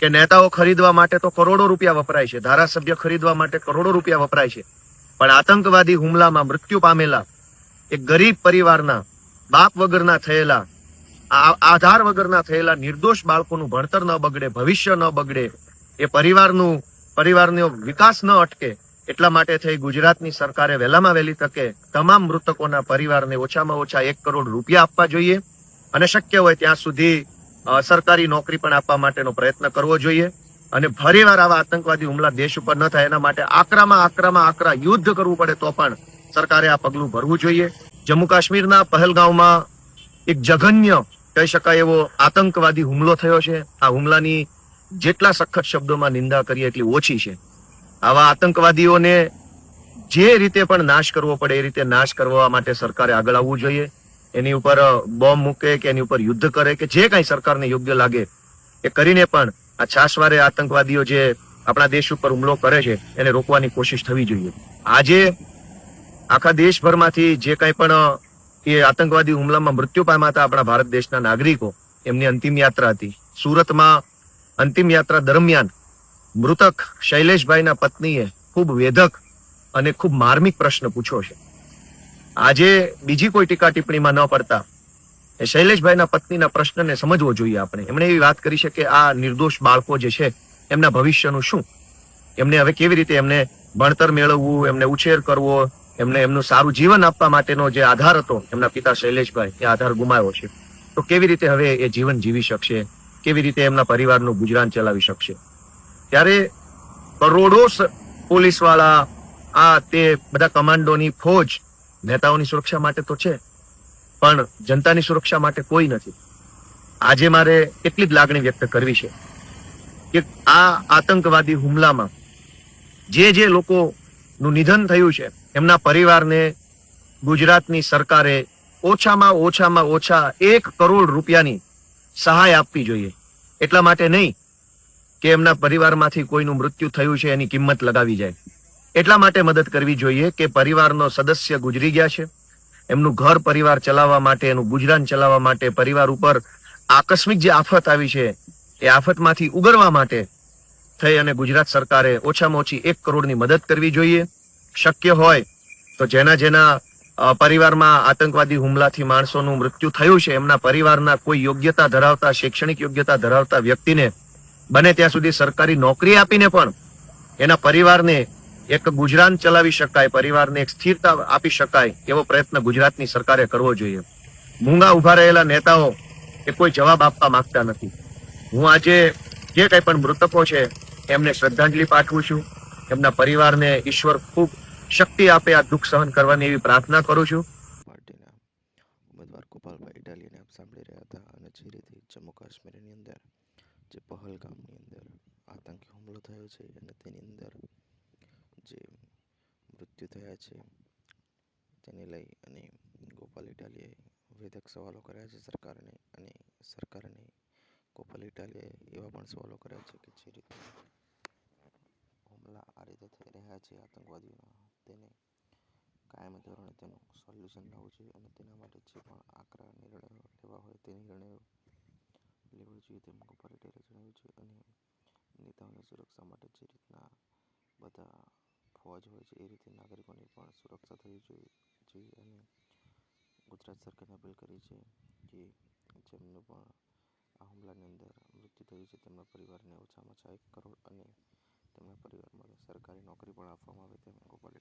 કે નેતાઓ ખરીદવા માટે તો કરોડો રૂપિયા વપરાય છે, ધારાસભ્ય ખરીદવા માટે કરોડો રૂપિયા વપરાય છે. પણ આતંકવાદી હુમલામાં મૃત્યુ પામેલા, એક ગરીબ પરિવારના બાપ વગરના થયેલા આધાર વગરના થયેલા નિર્દોષ બાળકોનું ભણતર ન બગડે, ભવિષ્ય ન બગડે, એ પરિવારનું, પરિવારનો વિકાસ ન અટકે, એટલા માટે થઈ ગુજરાતની સરકારે વહેલામાં વહેલી તકે તમામ મૃતકોના પરિવારને ઓછામાં ઓછા એક કરોડ રૂપિયા આપવા જોઈએ. અને શક્ય હોય ત્યાં સુધી સરકારી નોકરી પણ આપવા માટેનો પ્રયત્ન કરવો જોઈએ અને ફરીવાર આવા આતંકવાદી હુમલા દેશ ઉપર ન થાય એના માટે આકરામાં આકરામાં આકરા યુદ્ધ કરવું પડે તો પણ સરકારે આ પગલું ભરવું જોઈએ. જમ્મુ કાશ્મીરના પહેલગાંવમાં એક જઘન્ય, કહી શકાય, એવો આતંકવાદી હુમલો થયો છે. આ હુમલાની જેટલા સખત શબ્દોમાં નિંદા કરીએ એટલી ઓછી છે. આવા આતંકવાદીઓને જે રીતે પણ નાશ કરવો પડે એ રીતે નાશ કરવા માટે સરકારે આગળ આવવું જોઈએ. એની ઉપર બોમ્બ મૂકે કે એની ઉપર યુદ્ધ કરે કે જે કાંઈ સરકારને યોગ્ય લાગે, એ કરીને પણ આ છાસવારે આતંકવાદીઓ જે આપણા દેશ ઉપર હુમલો કરે છે, એને રોકવાની કોશિશ થવી જોઈએ. આજે આખા દેશભરમાંથી જે કાંઈ પણ એ આતંકવાદી હુમલામાં મૃત્યુ પામ્યા હતા આપણા ભારત દેશના નાગરિકો, એમની અંતિમ યાત્રા હતી. સુરતમાં અંતિમ યાત્રા દરમિયાન મૃતક શૈલેષભાઈના પત્નીએ ખૂબ વેધક અને ખૂબ માર્મિક પ્રશ્ન પૂછ્યો છે. આજે બીજી કોઈ ટીકા ટિપ્પણીમાં ન પડતા. એ શૈલેષભાઈના પત્નીના પ્રશ્નને સમજવો જોઈએ આપણે. એમણે એવી વાત કરી છે કે આ નિર્દોષ બાળકો જે છે, એમના ભવિષ્યનું શું? એમને હવે કેવી રીતે એમને ભણતર મેળવવું, એમને ઉછેર કરવો, એમને એમનું સારું જીવન આપવા માટેનો જે આધાર હતો, એમના પિતા શૈલેષભાઈ, એ આધાર ગુમાવ્યો છે. તો કેવી રીતે હવે એ જીવન જીવી શકશે? કેવી રીતે એમના પરિવારનું ગુજરાન ચલાવી શકશે? ત્યારે કરોડો પોલીસવાળા આ તે બધા કમાન્ડોની ફોજ નેતાઓની સુરક્ષા માટે તો છે, પણ જનતાની સુરક્ષા માટે કોઈ નથી. આજે મારે એટલી જ લાગણી વ્યક્ત કરવી છે કે આ આતંકવાદી હુમલામાં જે જે લોકોનું નિધન થયું છે, એમના પરિવારને ગુજરાતની સરકારે ઓછામાં ઓછામાં ઓછા એક કરોડ રૂપિયાની સહાય આપવી જોઈએ. એટલા માટે નહીં કે એમના પરિવારમાંથી કોઈનું મૃત્યુ થયું છે, એની કિંમત લગાવી જાય. એટલા માટે મદદ કરવી જોઈએ કે પરિવારનો સદસ્ય ગુજરી ગયા છે. એમનું ઘર પરિવાર ચલાવવા માટે, એનું ગુજરાન ચલાવવા માટે, પરિવાર ઉપર આકસ્મિક જે આફત આવી છે, એ આફતમાંથી ઉગરવા માટે થઈ અને ગુજરાત સરકારે ઓછામાં ઓછી એક કરોડની મદદ કરવી જોઈએ. શક્ય હોય તો જેના જેના પરિવારમાં આતંકવાદી હુમલાથી માણસોનું મૃત્યુ થયું છે, એમના પરિવારના કોઈ યોગ્યતા ધરાવતા, શૈક્ષણિક યોગ્યતા ધરાવતા વ્યક્તિને બને ત્યાં સુધી સરકારી નોકરી આપીને પણ એના પરિવારને એક ગુજરાન ચલાવી શકાય, પરિવારને એક સ્થિરતા આપી શકાય એવો પ્રયત્ન ગુજરાતની સરકારે કરવો જોઈએ. મૂંગા ઊભા રહેલા નેતાઓ એ કોઈ જવાબ આપવા માંગતા નથી. હું આજે જે કંઈ પણ મૃતકો છે, એમને શ્રદ્ધાંજલિ પાઠવું છું. એમના પરિવારને ઈશ્વર ખૂબ શક્તિ આપે, આ દુઃખ સહન કરવાની એવી પ્રાર્થના કરું છું. જમ્મુ કાશ્મીરની અંદર, જે પહલગામની અંદર આતંકી હુમલો થયો છે અને તેની અંદર જે મૃત્યુ થયા છે, તેને લઈ અને ગોપાલ ઇટાલીએ વેધક સવાલો કર્યા છે સરકારને અને સરકારને ગોપાલ ઇટાલીએ એવા પણ સવાલો કર્યા છે કે જે રીતે હુમલા આ રીતે થઈ રહ્યા છે આતંકવાદીઓના, તેને કાયમી ધોરણે તેનું સોલ્યુશન લાવવું જોઈએ અને તેના માટે જે પણ આકરા નિર્ણયો લેવા હોય તે નિર્ણયો લેવા જોઈએ તેમ ગોપાલ જણાવ્યું છે અને નેતાઓની સુરક્ષા માટે જે રીતના બધા ફોજ હોય છે. એ રીતે નાગરિકોની પણ સુરક્ષા થવી જોઈએ જોઈએ અને ગુજરાત સરકારને અપીલ કરી છે કે જેમનું પણ આ હુમલાની અંદર મૃત્યુ થયું છે, તેમના પરિવારને ઓછામાં ઓછા એક કરોડ અને તેમના પરિવારમાં સરકારી નોકરી પણ આપવામાં આવે તેમ ગોપાલ